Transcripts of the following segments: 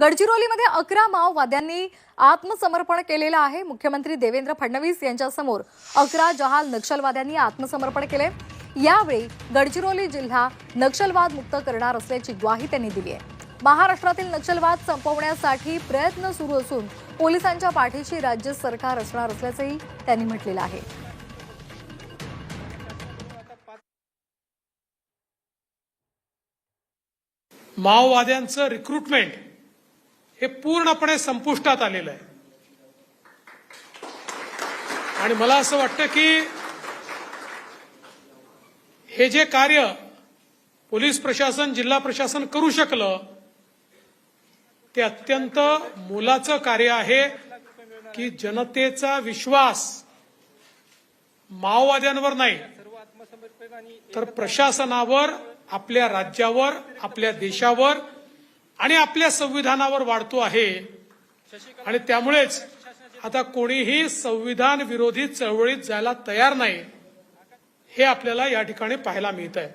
गडचिरोलीमध्ये अकरा माओवाद्यांनी आत्मसमर्पण केलेलं आहे. मुख्यमंत्री देवेंद्र फडणवीस यांच्यासमोर अकरा जहाल नक्षलवाद्यांनी आत्मसमर्पण केले. यावेळी गडचिरोली जिल्हा नक्षलवाद मुक्त करणार असल्याची ग्वाही त्यांनी दिली आहे. महाराष्ट्रातील नक्षलवाद संपवण्यासाठी प्रयत्न सुरू असून पोलिसांच्या पाठीशी राज्य सरकार असणार असल्याचंही त्यांनी म्हटलेलं आहे. माओवाद्यांचं रिक्रुटमेंट हे पूर्णपणे संपुष्टात आलेलं आहे. आणि मला असं वाटतं की हे जे कार्य पोलीस प्रशासन जिल्हा प्रशासन करू शकलं ते अत्यंत मोलाचं कार्य आहे की जनतेचा विश्वास माओवाद्यांवर नाही तर प्रशासनावर आपल्या राज्यावर आपल्या देशावर आणि आपल्या संविधानावर वाढतो आहे. आणि त्यामुळेच आता कोणीही संविधान विरोधी चळवळीत जायला तयार नाही हे आपल्याला या ठिकाणी पाहायला मिळत आहे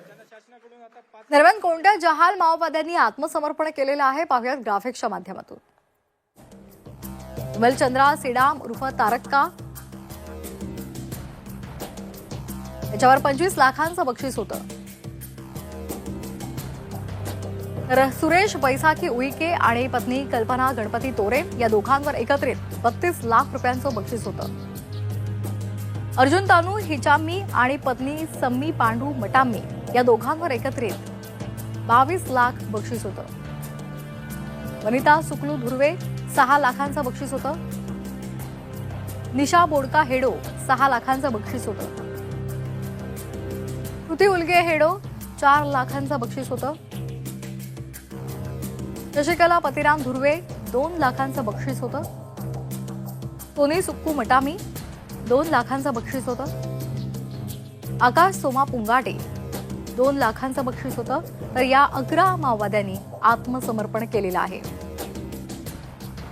दरम्यान कोणत्या जहाल माओवाद्यांनी आत्मसमर्पण केलेलं आहे? पाहुयात ग्राफिक्सच्या माध्यमातून. विमलचंद्रा सिडाम उर्फ तारक्का. याच्यावर पंचवीस लाखांचं बक्षीस होतं. तर सुरेश बैसाखी उईके आणि पत्नी कल्पना गणपती तोरे या दोघांवर एकत्रित बत्तीस लाख रुपयांचं बक्षीस होतं. अर्जुन तानू हिचाम्मी आणि पत्नी सम्मी पांडू मटाम्मी या दोघांवर एकत्रित बावीस लाख बक्षीस होतं. वनिता सुकलू धुर्वे सहा लाखांचं बक्षीस होतं. निशा बोडका हेडो सहा लाखांचं बक्षीस होतं. कृती उलगे हेडो चार लाखांचं बक्षीस होतं. शशिकला पतिराम धुर्वे दोन लाखांचं बक्षीस होतं. सोनी सुक्कू मटामी दोन लाखांचं बक्षीस होतं. आकाश सोमा पुंगाटे दोन लाखांचं बक्षीस होतं. तर या अकरा माओवाद्यांनी आत्मसमर्पण केलेलं आहे.